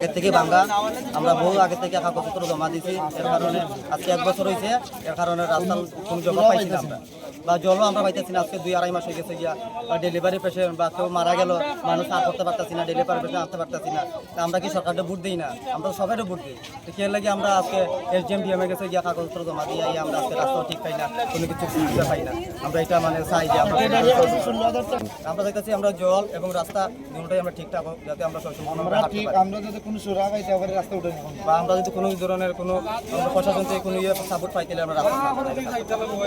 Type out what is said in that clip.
থেকে ভাঙ্গা আমরা বহু আগে থেকে কাগজপত্র জমা দিয়েছি এর কারণে আজকে এক বছর হয়েছে এর কারণে রাস্তার কোনো জমা পাইছি না আমরা। বা জলও আমরা পাইতেছি না আজকে দুই আড়াই মাস হয়ে গেছে গিয়া। বা ডেলিভারি পেশেন্ট বা কেউ মারা গেল মানুষ আর করতে পারতেছি না ডেলিভারি পেশেন্ট আনতে পারতেছি না। তা আমরা কি সরকারটা ভোট দিই না? আমরা সবাইও ভোট দিই। তো কে লাগে আমরা আজকে এস ডি এম ডিএমএ গেছে গিয়া কাগজপত্র জমা দিয়ে আমরা আজকে রাস্তাও ঠিক পাই না কোনো কিছু সুবিধা পাই না। আমরা এটা মানে চাই যে আমরা আমরা দেখতেছি আমরা জল এবং রাস্তা দুটোই আমরা ঠিকঠাক হোক যাতে আমরা সবসময় আমরা যদি কোনো সুরা পাইতে পারে রাস্তা উঠে বা আমরা যদি কোনো ধরনের কোনো প্রশাসন থেকে কোনো ইয়ে সাপোর্ট পাইতে আমরা